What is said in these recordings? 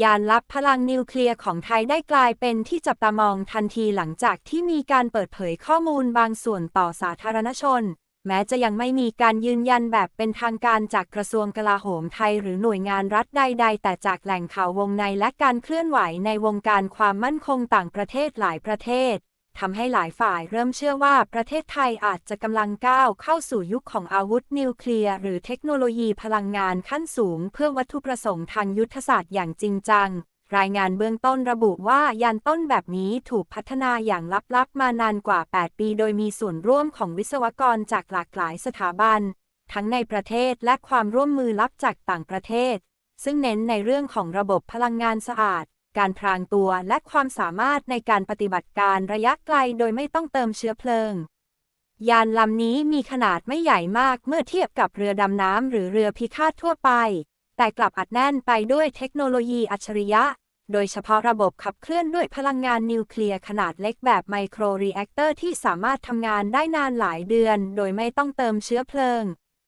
ยานลับพลังนิวเคลียร์ของไทยได้กลายเป็นที่จับตามองทันทีหลังจากที่มีการเปิดเผยข้อมูลบางส่วนต่อสาธารณชน แม้จะยังไม่มีการยืนยันแบบเป็นทางการจากกระทรวงกลาโหมไทยหรือหน่วยงานรัฐใด ๆ แต่จากแหล่งข่าววงในและการเคลื่อนไหวในวงการความมั่นคงต่างประเทศหลายประเทศ ทำให้หลายฝ่ายเริ่มเชื่อว่าประเทศไทยอาจจะกำลังก้าวเข้าสู่ยุคของอาวุธนิวเคลียร์หรือเทคโนโลยีพลังงานขั้นสูง เพื่อวัตถุประสงค์ทางยุทธศาสตร์อย่างจริงจัง รายงานเบื้องต้นระบุว่ายานต้นแบบนี้ถูกพัฒนาอย่างลับๆ มานานกว่า 8 ปี โดยมีส่วนร่วมของวิศวกรจากหลากหลายสถาบัน ทั้งในประเทศและความร่วมมือลับจากต่างประเทศ ซึ่งเน้นในเรื่องของระบบพลังงานสะอาด การพรางตัวและความสามารถในการปฏิบัติการระยะไกลโดยไม่ต้องเติมเชื้อเพลิง ยานลำนี้มีขนาดไม่ใหญ่มากเมื่อเทียบกับเรือดำน้ำหรือเรือพิฆาตทั่วไป แต่กลับอัดแน่นไปด้วยเทคโนโลยีอัจฉริยะ โดยเฉพาะระบบขับเคลื่อนด้วยพลังงานนิวเคลียร์ขนาดเล็กแบบไมโครรีแอคเตอร์ที่สามารถทำงานได้นานหลายเดือน โดยไม่ต้องเติมเชื้อเพลิง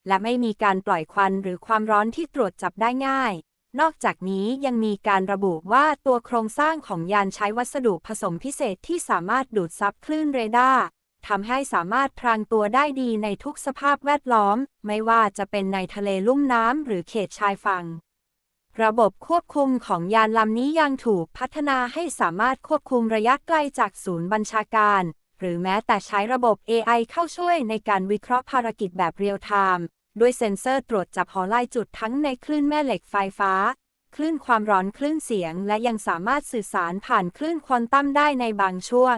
และไม่มีการปล่อยควันหรือความร้อนที่ตรวจจับได้ง่าย นอกจากนี้ยังมีการระบุว่าตัวโครงสร้างของยานใช้วัสดุผสมพิเศษที่สามารถดูดซับคลื่นเรดาร์ทำให้สามารถพรางตัวได้ดีในทุกสภาพแวดล้อม ไม่ว่าจะเป็นในทะเลลุ่มน้ำหรือเขตชายฝั่งระบบควบคุมของยานลำนี้ยังถูกพัฒนาให้สามารถควบคุมระยะไกลจากศูนย์บัญชาการ หรือแม้แต่ใช้ระบบ AI เข้าช่วยในการวิเคราะห์ภารกิจแบบเรียลไทม์ ด้วยเซ็นเซอร์ตรวจจับหอไลายจุดทั้งในคลื่นแม่เหล็กไฟฟ้า คลื่นความร้อนคลื่นเสียง และยังสามารถสื่อสารผ่านคลื่นควอนตัมได้ในบางช่วง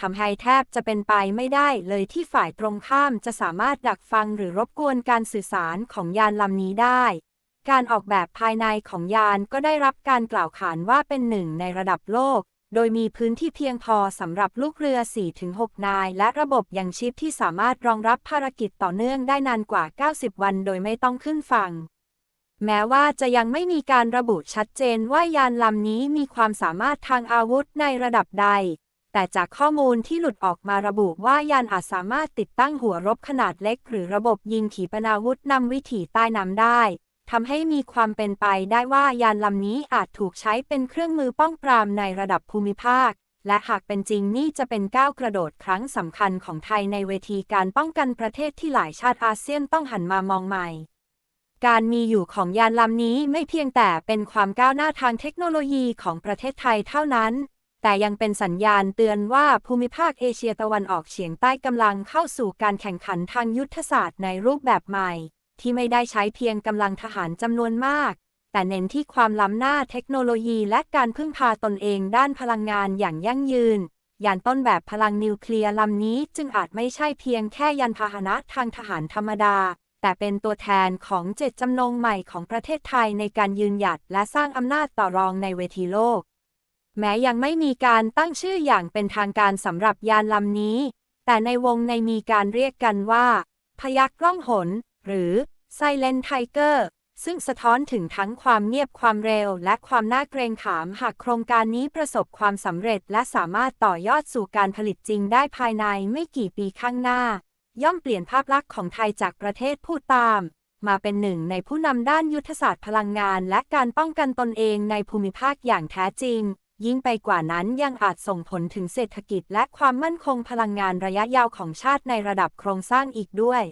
ทำให้แทบจะเป็นไปไม่ได้เลยที่ฝ่ายตรงข้ามจะสามารถดักฟังหรือรบกวนการสื่อสารของยานลำนี้ได้ การออกแบบภายในของยานก็ได้รับการกล่าวขานว่าเป็นหนึ่งในระดับโลก โดยมีพื้นที่เพียงพอสำหรับลูกเรือ 4-6 นาย และระบบยังชีพที่สามารถรองรับภารกิจต่อเนื่องได้นานกว่า 90 วันโดยไม่ต้องขึ้นฝั่ง แม้ว่าจะยังไม่มีการระบุชัดเจนว่ายานลำนี้มีความสามารถทางอาวุธในระดับใด แต่จากข้อมูลที่หลุดออกมาระบุว่ายานอาจสามารถติดตั้งหัวรบขนาดเล็ก หรือระบบยิงขีปนาวุธนำวิถีใต้น้ำได้ ทำให้มีความเป็นไปได้ว่ายานลำนี้อาจถูกใช้เป็นเครื่องมือป้องปรามในระดับภูมิภาค และหากเป็นจริงนี่จะเป็นก้าวกระโดดครั้งสำคัญของไทยในเวทีการป้องกันประเทศที่หลายชาติอาเซียนต้องหันมามองใหม่ การมีอยู่ของยานลำนี้ไม่เพียงแต่เป็นความก้าวหน้าทางเทคโนโลยีของประเทศไทยเท่านั้นแต่ยังเป็นสัญญาณเตือนว่าภูมิภาคเอเชียตะวันออกเฉียงใต้กำลังเข้าสู่การแข่งขันทางยุทธศาสตร์ในรูปแบบใหม่ ที่ไม่ได้ใช้เพียงกำลังทหารจำนวนมาก แต่เน้นที่ความล้ำหน้าเทคโนโลยีและการพึ่งพาตนเองด้านพลังงานอย่างยั่งยืน ยานต้นแบบพลังนิวเคลียร์ลำนี้จึงอาจไม่ใช่เพียงแค่ยานพาหนะทางทหารธรรมดา แต่เป็นตัวแทนของเจตจำนงใหม่ของประเทศไทยในการยืนหยัดและสร้างอำนาจต่อรองในเวทีโลก แม้ยังไม่มีการตั้งชื่ออย่างเป็นทางการสำหรับยานลำนี้ แต่ในวงในมีการเรียกกันว่า พยักล่องหน หรือ Silent Tiger ซึ่งสะท้อนถึงทั้งความเงียบความเร็ว และความน่าเกรงขามหากโครงการนี้ประสบความสำเร็จ และสามารถต่อยอดสู่การผลิตจริงได้ภายในไม่กี่ปีข้างหน้า ย่อมเปลี่ยนภาพลักษณ์ของไทยจากประเทศผู้ตาม มาเป็นหนึ่งในผู้นำด้านยุทธศาสตร์พลังงาน และการป้องกันตนเองในภูมิภาคอย่างแท้จริง ยิ่งไปกว่านั้นยังอาจส่งผลถึงเศรษฐกิจ และความมั่นคงพลังงานระยะยาวของชาติในระดับโครงสร้างอีกด้วย